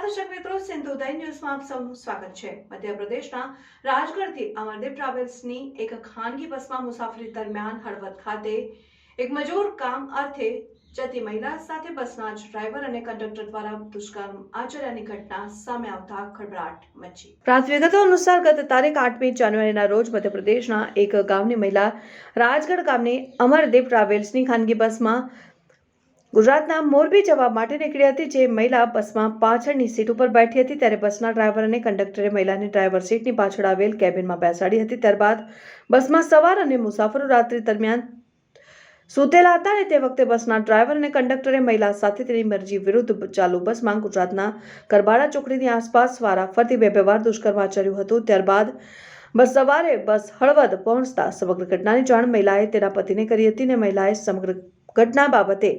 સિંધુ ઉદય ન્યૂઝમાં આપ સૌનું સ્વાગત છે. મધ્યપ્રદેશના રાજગઢથી અમરદીપ ટ્રાવેલ્સની એક ખાનગી બસમાં મુસાફરી દરમિયાન હળવદ ખાતે એક મજૂર કામ અર્થે જતી મહિલા સાથે બસના ડ્રાઈવર અને કંડક્ટર દ્વારા દુષ્કર્મ આચર્યાની ઘટના સામે આવતા ખળભળાટ મચી. પ્રાપ્ત વિગતો અનુસાર ગત તારીખ આઠમી જાન્યુઆરીના રોજ મધ્યપ્રદેશના એક ગામની મહિલા રાજગઢ ગામની અમરદીપ ટ્રાવેલ્સની ખાનગી બસમાં ગુજરાતના મોરબી જવા માટે નીકળી હતી જે મહિલા બસમાં પાછળની સીટ ઉપર બેઠી હતી. ત્યારે બસના ડ્રાઈવર અને કંડક્ટરે મહિલાને ડ્રાઈવર સીટની પાછળ આવેલ કેબિનમાં બેસાડી હતી. ત્યારબાદ બસમાં સવાર અને મુસાફરો રાત્રિ દરમિયાન સૂતેલા હતા અને તે વખતે બસના ડ્રાઈવર અને કંડક્ટરે મહિલા સાથે તેની મરજી વિરુદ્ધ ચાલુ બસમાં ગુજરાતના કરબાડા ચોકડીની આસપાસ વારાફરતી બે બે વાર દુષ્કર્મ આચર્યું હતું. ત્યારબાદ બસ સવારે બસ હળવદ પહોંચતા સમગ્ર ઘટનાની જાણ મહિલાએ તેના પતિને કરી હતી અને મહિલાએ સમગ્ર ઘટના બાબતે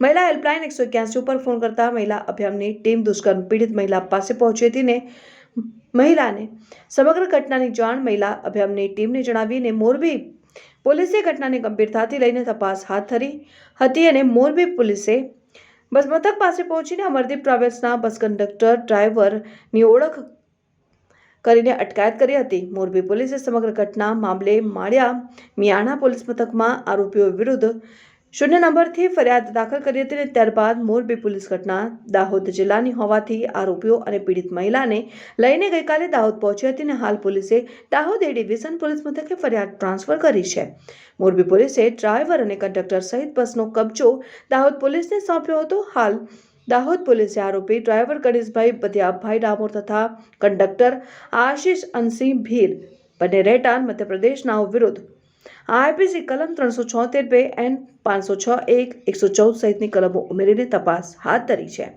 મહિલા હેલ્પલાઇન એકસો એક્યાસી ઉપર ફોન કરતા મહિલા અભિયાનની ટીમ દુષ્કર્મ પીડિત મહિલા પાસે પહોંચી હતી મહિલાને સમગ્ર ઘટનાની જાણ મહિલા અભિયાનની ટીમને જણાવીને મોરબી પોલીસે ઘટનાની ગંભીરતાથી લઈને તપાસ હાથ ધરી હતી અને મોરબી પોલીસે બસ મથક પાસે પહોંચીને અમરદીપ ટ્રાવેલ્સના બસ કંડક્ટર ડ્રાઈવરની ઓળખ કરીને અટકાયત કરી હતી. મોરબી પોલીસે સમગ્ર ઘટના મામલે માળિયા મિયાણા પોલીસ મથકમાં આરોપીઓ વિરુદ્ધ શૂન્ય નંબરથી ફરિયાદ દાખલ કરી હતી અને ત્યારબાદ મોરબી પોલીસ ઘટના દાહોદ જિલ્લાની હોવાથી આરોપીઓ અને પીડિત મહિલાને લઈને ગઈકાલે દાહોદ પહોંચી હતી અને હાલ પોલીસે દાહોદ એ ડિવિઝન પોલીસ મથકે ફરિયાદ ટ્રાન્સફર કરી છે. મોરબી પોલીસે ડ્રાઈવર અને કંડક્ટર સહિત બસનો કબજો દાહોદ પોલીસને સોંપ્યો હતો. હાલ દાહોદ પોલીસે આરોપી ડ્રાઈવર ગણેશભાઈ બધિયાભાઈ ડામોર તથા કંડક્ટર આશિષ અનસિંહ ભીલ, બંને રેટાન મધ્યપ્રદેશના વિરુદ્ધ આઈપીસી કલમ ત્રણસો છોતેર બે એન પાંચસો છ એક એકસો ચૌદ સહિતની કલમો ઉમેરીને તપાસ હાથ ધરી છે.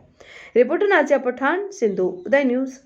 Reporter Nazia Pathan, Sindhu, Uday news.